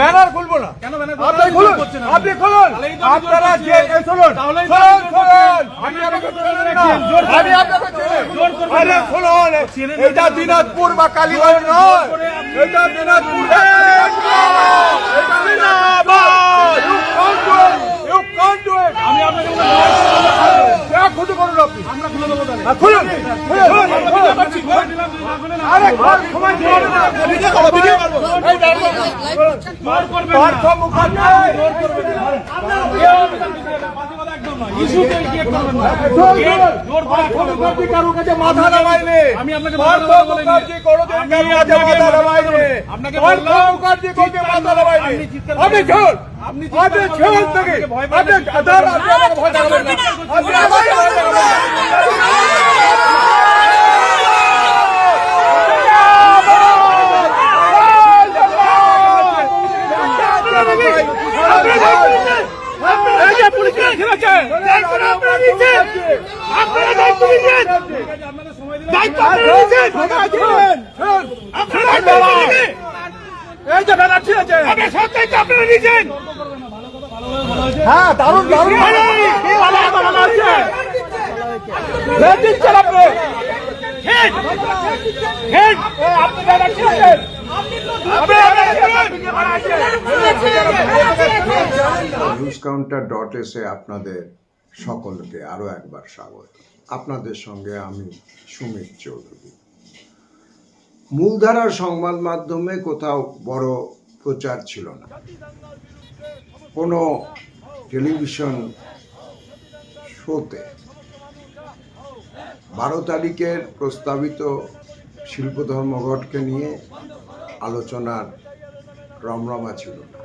Banner খুলবো না। কেন ব্যানার খুলুন। আপনি খুলুন। আপনারা। যে শুনুন তাহলেই তো শুনুন আপনি জোর শুনুন করছেন। আমি আপনাকে জোর চিনি করছেন। না। জোর করছেন। আমি আপনাকে চিনি জোর করবেন আরে না। শুনুন চিনেন না। এটা দিনাজপুর বা কালীগঞ্জ নয়। এটা দিনাজপুর। আমি আপনাকে আপনি। আমরা খুলে দেবো হ্যাঁ, খুলুন। খুলুন। মাথা নামাইনি আমি আপনাকে মাথা কাছে আপনাকে মাথা মাথা নামাইনি আপনাকে পার্থ বললাম, মুখার্জি কাউকে চিৎকার মাথা করবেন না। নামাইনি আপনি আপনি। ঝোল আপনি আপনি ঝোল থেকে আপনাকে ভয় পাবেন আপনি ভয় দেখাবেন আপনাদের সময় হ্যাঁ দারুণ। দারুণ হেড আপনি নিউজ ডট এসে আপনাদের সকলকে আরও একবার স্বাগত। আপনাদের সঙ্গে আমি সুমিত চৌধুরী। মূলধারার সংবাদ মাধ্যমে কোথাও বড় প্রচার ছিল না। কোনো টেলিভিশন শোতে বারো তারিখের প্রস্তাবিত শিল্প ধর্মঘটকে নিয়ে আলোচনার রমরমা ছিল। না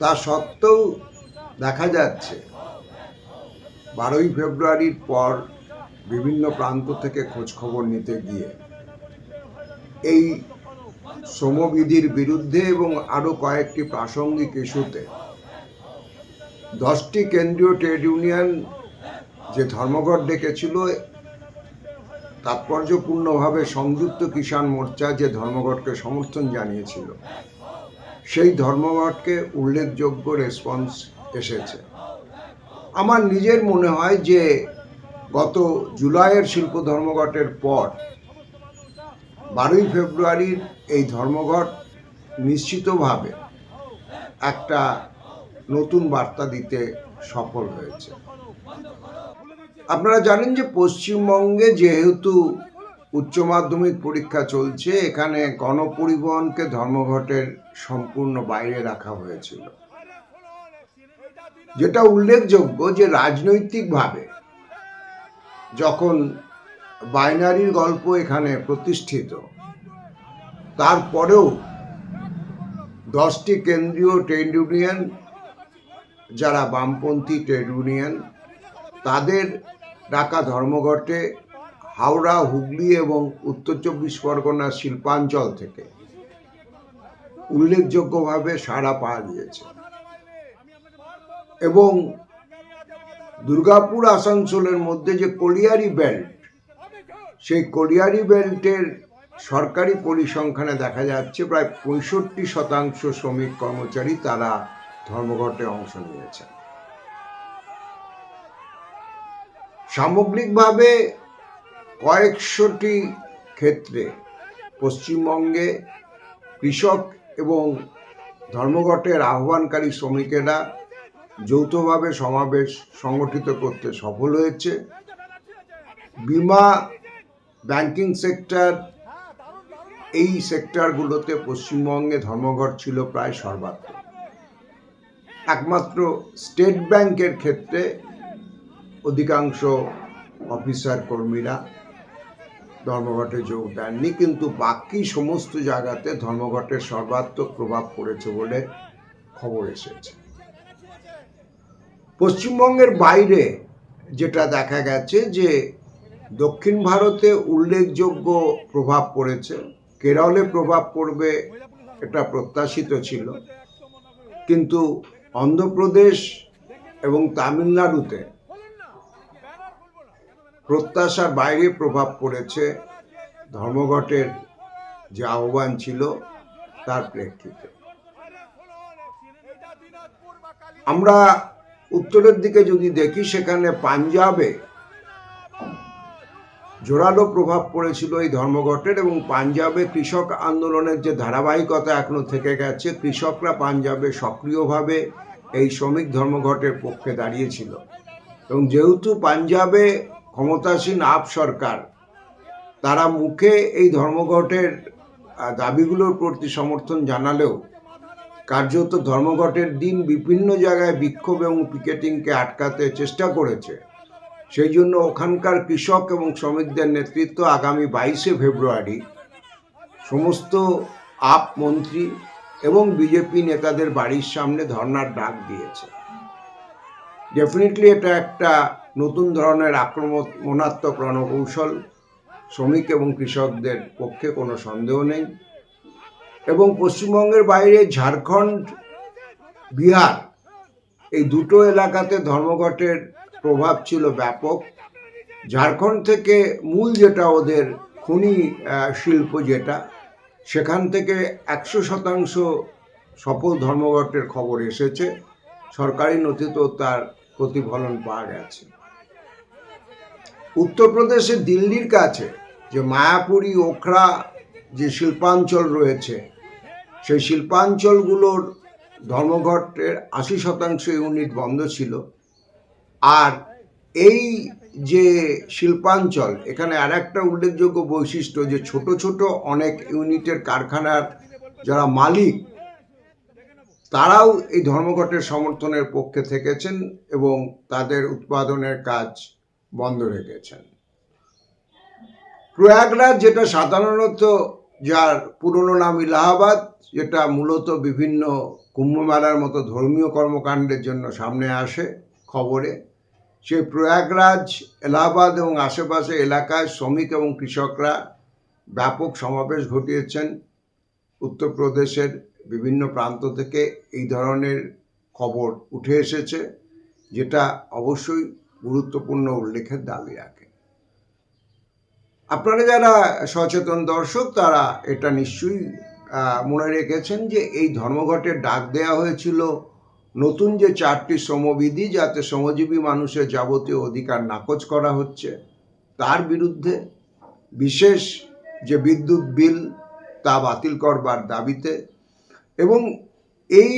তা সত্ত্বেও দেখা যাচ্ছে, বারোই ফেব্রুয়ারির পর বিভিন্ন প্রান্ত থেকে খোঁজ খবর নিতে গিয়ে এই শ্রমবিধির বিরুদ্ধে এবং আরও কয়েকটি প্রাসঙ্গিক ইস্যুতে দশটি কেন্দ্রীয় ট্রেড ইউনিয়ন যে ধর্মঘট ডেকেছিল, তাৎপর্যপূর্ণভাবে সংযুক্ত কিষাণ মোর্চা যে ধর্মঘটকে সমর্থন জানিয়েছিল, সেই ধর্মঘটকে উল্লেখযোগ্য রেসপন্স এসেছে। আমার নিজের মনে হয় যে গত জুলাইয়ের শিল্প ধর্মঘটের পর বারোই ফেব্রুয়ারির এই ধর্মঘট নিশ্চিতভাবে একটা নতুন বার্তা দিতে সফল হয়েছে। আপনারা জানেন যে পশ্চিমবঙ্গে যেহেতু উচ্চ মাধ্যমিক পরীক্ষা চলছে, এখানে গণপরিবহনকে ধর্মঘটের সম্পূর্ণ বাইরে রাখা হয়েছিল। যেটা উল্লেখযোগ্য যে রাজনৈতিকভাবে যখন বাইনারির গল্প এখানে প্রতিষ্ঠিত, তারপরেও দশটি কেন্দ্রীয় ট্রেড ইউনিয়ন, যারা বামপন্থী ট্রেড ইউনিয়ন, তাদের ডাকা ধর্মঘটে, হাওড়া, হুগলি এবং উত্তর চব্বিশ পরগনার শিল্পাঞ্চল থেকে। উল্লেখযোগ্যভাবে সাড়া পাওয়া গিয়েছে। এবং দুর্গাপুর আসানসোলের মধ্যে যে কলিয়ারি বেল্ট, সেই কলিয়ারি বেল্টের সরকারি পরিসংখ্যানে দেখা যাচ্ছে প্রায় পঁয়ষট্টি শতাংশ শ্রমিক কর্মচারী তারা ধর্মঘটে অংশ নিয়েছেন। সামগ্রিকভাবে কয়েকশোটি ক্ষেত্রে পশ্চিমবঙ্গে কৃষক এবং ধর্মঘটের আহ্বানকারী শ্রমিকেরা যৌথভাবে সমাবেশ সংগঠিত করতে সফল হয়েছে। বিমা ব্যাংকিং সেক্টর, এই সেক্টরগুলোতে পশ্চিমবঙ্গে ধর্মঘট ছিল প্রায় সর্বাত্মক। একমাত্র স্টেট ব্যাংকের ক্ষেত্রে অধিকাংশ অফিসার কর্মীরা ধর্মঘটে যোগ দেননি, কিন্তু বাকি সমস্ত জায়গাতে ধর্মঘটের সর্বাত্মক প্রভাব পড়েছে বলে খবর এসেছে। পশ্চিমবঙ্গের বাইরে যেটা দেখা গেছে যে দক্ষিণ ভারতে উল্লেখযোগ্য প্রভাব পড়েছে, কেরলে প্রভাব পড়বে এটা প্রত্যাশিত ছিল, কিন্তু অন্ধ্রপ্রদেশ এবং তামিলনাড়ুতে প্রত্যাশার বাইরে প্রভাব পড়েছে ধর্মঘটের যে আহ্বান ছিল তার প্রেক্ষিতে। আমরা উত্তরের দিকে যদি দেখি, সেখানে পাঞ্জাবে জোরালো প্রভাব পড়েছিল এই ধর্মঘটের এবং পাঞ্জাবে কৃষক আন্দোলনের যে ধারাবাহিকতা এখনও থেকে গেছে, কৃষকরা পাঞ্জাবে সক্রিয়ভাবে এই শ্রমিক ধর্মঘটের পক্ষে দাঁড়িয়েছিল এবং যেহেতু পাঞ্জাবে ক্ষমতাসীন আপ সরকার, তারা মুখে এই ধর্মঘটের দাবিগুলোর প্রতি সমর্থন জানালেও কার্যত ধর্মঘটের দিন বিভিন্ন জায়গায় বিক্ষোভ এবং পিকেটিংকে আটকাতে চেষ্টা করেছে। সেই জন্য ওখানকার কৃষক এবং শ্রমিকদের নেতৃত্ব আগামী বাইশে ফেব্রুয়ারি সমস্ত আপ মন্ত্রী এবং বিজেপি নেতাদের বাড়ির সামনে ধর্নার ডাক দিয়েছে। ডেফিনেটলি এটা একটা নতুন ধরনের আক্রমণাত্মক রণকৌশল শ্রমিক এবং কৃষকদের পক্ষে কোনো সন্দেহ নেই। এবং পশ্চিমবঙ্গের বাইরে ঝাড়খণ্ড, বিহার, এই দুটো এলাকাতে ধর্মঘটের প্রভাব ছিল ব্যাপক। ঝাড়খণ্ড থেকে মূল যেটা ওদের খনি শিল্প যেটা, সেখান থেকে একশো শতাংশ সফল ধর্মঘটের খবর এসেছে। সরকারি নথিতেও তার প্রতিফলন পাওয়া গেছে। উত্তরপ্রদেশে দিল্লির কাছে যে মায়াপুরী, ওখরা যে শিল্পাঞ্চল রয়েছে, সেই শিল্পাঞ্চলগুলোর ধর্মঘটের আশি শতাংশ ইউনিট বন্ধ ছিল। আর এই যে শিল্পাঞ্চল, এখানে আর একটা উল্লেখযোগ্য বৈশিষ্ট্য যে ছোট ছোট অনেক ইউনিটের কারখানার যারা মালিক, তারাও এই ধর্মঘটের সমর্থনের পক্ষে থেকেছেন এবং তাদের উৎপাদনের কাজ বন্ধ রেখেছেন। প্রয়াগরাজ যেটা সাধারণত যার পুরনো নাম ইলাহাবাদ, যেটা মূলত বিভিন্ন কুম্ভমেলার মতো ধর্মীয় কর্মকাণ্ডের জন্য সামনে আসে খবরে, সেই প্রয়াগরাজ, এলাহাবাদ এবং আশেপাশে এলাকায় শ্রমিক এবং কৃষকরা ব্যাপক সমাবেশ ঘটিয়েছেন। উত্তরপ্রদেশের বিভিন্ন প্রান্ত থেকে এই ধরনের খবর উঠে এসেছে, যেটা অবশ্যই গুরুত্বপূর্ণ উল্লেখের দাবি রাখে। আপনারা যারা সচেতন দর্শক, তারা এটা নিশ্চয়ই মনে রেখেছেন যে এই ধর্মঘটের ডাক দেওয়া হয়েছিল নতুন যে চারটি শ্রমবিধি যাতে শ্রমজীবী মানুষের যাবতীয় অধিকার নাকচ করা হচ্ছে, তার বিরুদ্ধে বিশেষ যে বিদ্যুৎ বিল তা বাতিল করবার দাবিতে এবং এই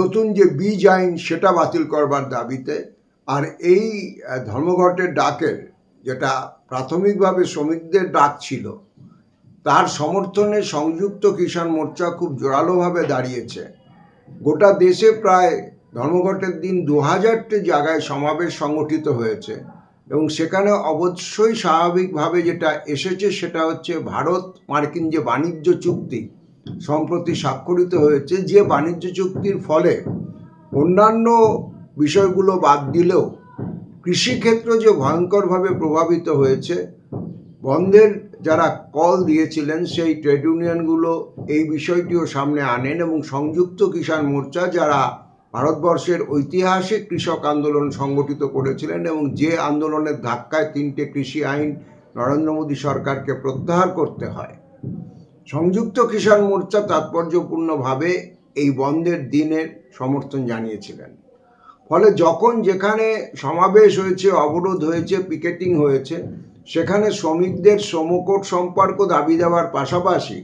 নতুন যে বীজ আইন সেটা বাতিল করবার দাবিতে আর এই ধর্মঘটের ডাকের যেটা প্রাথমিকভাবে শ্রমিকদের ডাক ছিল, তার সমর্থনে সংযুক্ত কিষাণ মোর্চা খুব জোরালোভাবে দাঁড়িয়েছে। গোটা দেশে প্রায় ধর্মঘটের দিন দু হাজারটি জায়গায় সমাবেশ সংগঠিত হয়েছে এবং সেখানে অবশ্যই স্বাভাবিকভাবে যেটা এসেছে সেটা হচ্ছে ভারত মার্কিন যে বাণিজ্য চুক্তি সম্প্রতি স্বাক্ষরিত হয়েছে, যে বাণিজ্য চুক্তির ফলে অন্যান্য বিষয়গুলো বাদ দিলেও কৃষিক্ষেত্র যে ভয়ঙ্করভাবে প্রভাবিত হয়েছে, বন্ধের যারা কল দিয়েছিলেন সেই ট্রেড ইউনিয়নগুলো এই বিষয়টিও সামনে আনেন এবং সংযুক্ত কিষাণ মোর্চা যারা ভারতবর্ষের ঐতিহাসিক কৃষক আন্দোলন সংগঠিত করেছিলেন এবং যে আন্দোলনের ধাক্কায় তিনটে কৃষি আইন নরেন্দ্র মোদী সরকারকে প্রত্যাহার করতে হয়। সংযুক্ত কিষাণ মোর্চা তাৎপর্যপূর্ণভাবে এই বন্ধের দিনের সমর্থন জানিয়েছিলেন। ফলে যখন যেখানে সমাবেশ হয়েছে, অবরোধ হয়েছে, পিকেটিং হয়েছে, সেখানে শ্রমিকদের শ্রমকোট সম্পর্ক দাবি দেওয়ার পাশাপাশি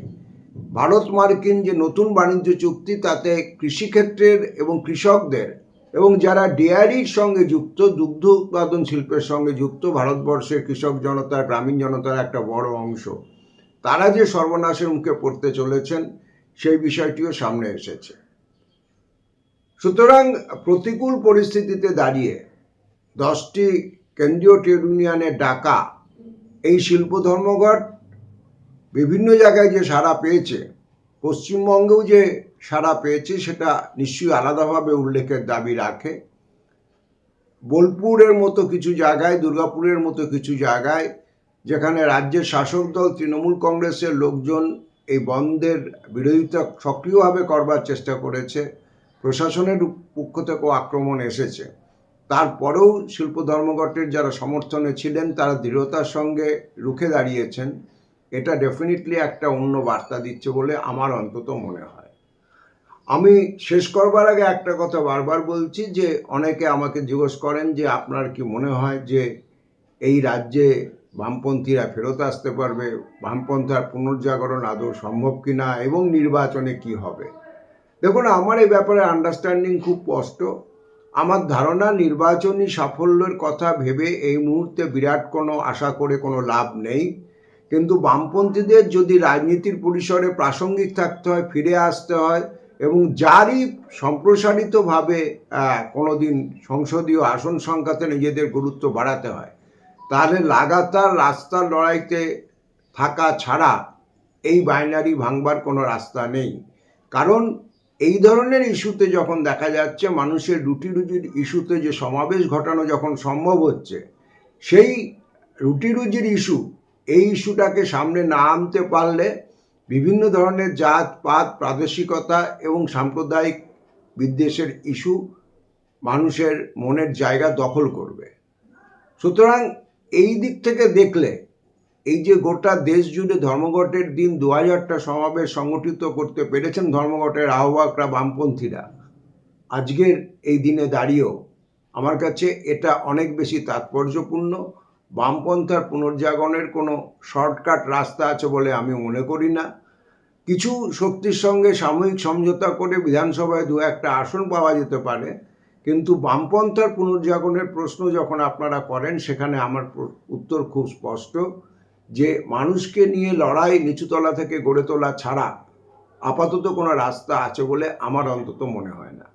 ভারত মার্কিন যে নতুন বাণিজ্য চুক্তি, তাতে কৃষিক্ষেত্রের এবং কৃষকদের এবং যারা ডেয়ারির সঙ্গে যুক্ত, দুগ্ধ উৎপাদন শিল্পের সঙ্গে যুক্ত, ভারতবর্ষের কৃষক জনতার গ্রামীণ জনতার একটা বড় অংশ, তারা যে সর্বনাশের মুখে পড়তে চলেছেন, সেই বিষয়টিও সামনে এসেছে। সুতরাং প্রতিকূল পরিস্থিতিতে দাঁড়িয়ে দশটি কেন্দ্রীয় ট্রেড ইউনিয়নের ডাকা এই শিল্প ধর্মঘট বিভিন্ন জায়গায় যে সাড়া পেয়েছে, পশ্চিমবঙ্গেও যে সাড়া পেয়েছে সেটা নিশ্চয়ই আলাদাভাবে উল্লেখের দাবি রাখে। বোলপুরের মতো কিছু জায়গায়, দুর্গাপুরের মতো কিছু জায়গায় যেখানে রাজ্যের শাসক দল, তৃণমূল কংগ্রেসের লোকজন এই বন্ধের বিরোধিতা সক্রিয়ভাবে করবার চেষ্টা করেছে। প্রশাসনের পক্ষ থেকেও আক্রমণ এসেছে। তারপরেও শিল্প ধর্মঘটের যারা সমর্থনে ছিলেন, তারা দৃঢ়তার সঙ্গে রুখে দাঁড়িয়েছেন। এটা ডেফিনেটলি একটা অন্য বার্তা দিচ্ছে বলে আমার অন্তত মনে হয়। আমি শেষ করবার আগে একটা কথা বারবার বলছি যে, অনেকে আমাকে জিজ্ঞেস করেন যে, আপনার কি মনে হয় যে, এই রাজ্যে বামপন্থীরা ফেরত আসতে পারবে? বামপন্থার পুনর্জাগরণ আদৌ সম্ভব কিনা? এবং নির্বাচনে কি হবে? দেখুন, আমার এই ব্যাপারে আন্ডারস্ট্যান্ডিং খুব স্পষ্ট। আমার ধারণা, নির্বাচনী সাফল্যের কথা ভেবে এই মুহূর্তে বিরাট কোনো আশা করে কোনো লাভ নেই। কিন্তু বামপন্থীদের যদি রাজনীতির পরিসরে প্রাসঙ্গিক থাকতে হয়, ফিরে আসতে হয় এবং যারই সম্প্রসারিতভাবে কোনো দিন সংসদীয় আসন সংখ্যাতে নিজেদের গুরুত্ব বাড়াতে হয়, তাহলে লাগাতার রাস্তার লড়াইতে থাকা ছাড়া এই বাইনারি ভাঙবার কোনো রাস্তা নেই। কারণ এই ধরনের ইস্যুতে যখন দেখা যাচ্ছে মানুষের রুটি রুজির ইস্যুতে যে সমাবেশ ঘটানো যখন সম্ভব হচ্ছে, সেই রুটি রুজির ইস্যু, এই ইস্যুটাকে সামনে না আনতে পারলে বিভিন্ন ধরনের জাত, পাত, প্রাদেশিকতা এবং সাম্প্রদায়িক বিদ্বেষের ইস্যু মানুষের মনের জায়গা দখল করবে। সুতরাং এই দিক থেকে দেখলে এই যে গোটা দেশ জুড়ে ধর্মঘটের দিন দু হাজারটা সমাবেশ সংগঠিত করতে পেরেছেন ধর্মঘটের আহ্বায়করা, বামপন্থীরা। আজকের এই দিনে দাঁড়িয়েও আমার কাছে এটা অনেক বেশি তাৎপর্যপূর্ণ। বামপন্থার পুনর্জাগরণের কোনো শর্টকাট রাস্তা আছে বলে আমি মনে করি না। কিছু শক্তির সঙ্গে সাময়িক সমঝোতা করে বিধানসভায় দু একটা আসন পাওয়া যেতে পারে, কিন্তু বামপন্থার পুনর্জাগরণের প্রশ্ন যখন আপনারা করেন, সেখানে আমার উত্তর খুব স্পষ্ট। যে মানুষকে নিয়ে লড়াই নিচুতলা থেকে গড়ে তোলা ছাড়া আপাতত কোনো রাস্তা আছে বলে আমার অন্তত মনে হয় না।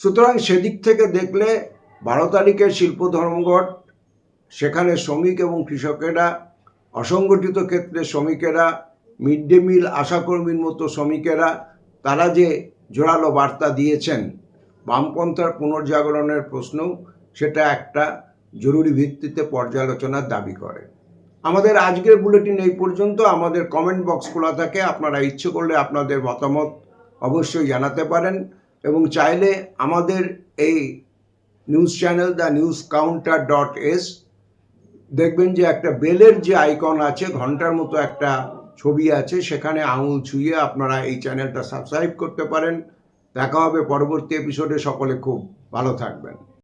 সুতরাং সেদিক থেকে দেখলে বারো তারিখের শিল্প ধর্মঘট, সেখানে শ্রমিক এবং কৃষকেরা, অসংগঠিত ক্ষেত্রে শ্রমিকেরা, মিড ডে মিল আশাকর্মীর মতো শ্রমিকেরা, তারা যে জোরালো বার্তা দিয়েছেন, বামপন্থার পুনর্জাগরণের প্রশ্ন, সেটা একটা জরুরি ভিত্তিতে পর্যালোচনার দাবি করে। আমাদের আজকের বুলেটিন এই পর্যন্ত। আমাদের কমেন্ট বক্স খোলা থাকে। আপনারা ইচ্ছে করলে আপনাদের মতামত অবশ্যই জানাতে পারেন এবং চাইলে আমাদের এই news channel the news counter dot S দেখবেন যে একটা বেলের যে আইকন আছে, ঘণ্টার মতো একটা ছবি আছে, সেখানে আঙুল ছুঁয়ে আপনারা এই চ্যানেলটা সাবস্ক্রাইব করতে পারেন। দেখা হবে পরবর্তী এপিসোডে সকলে খুব ভালো থাকবেন।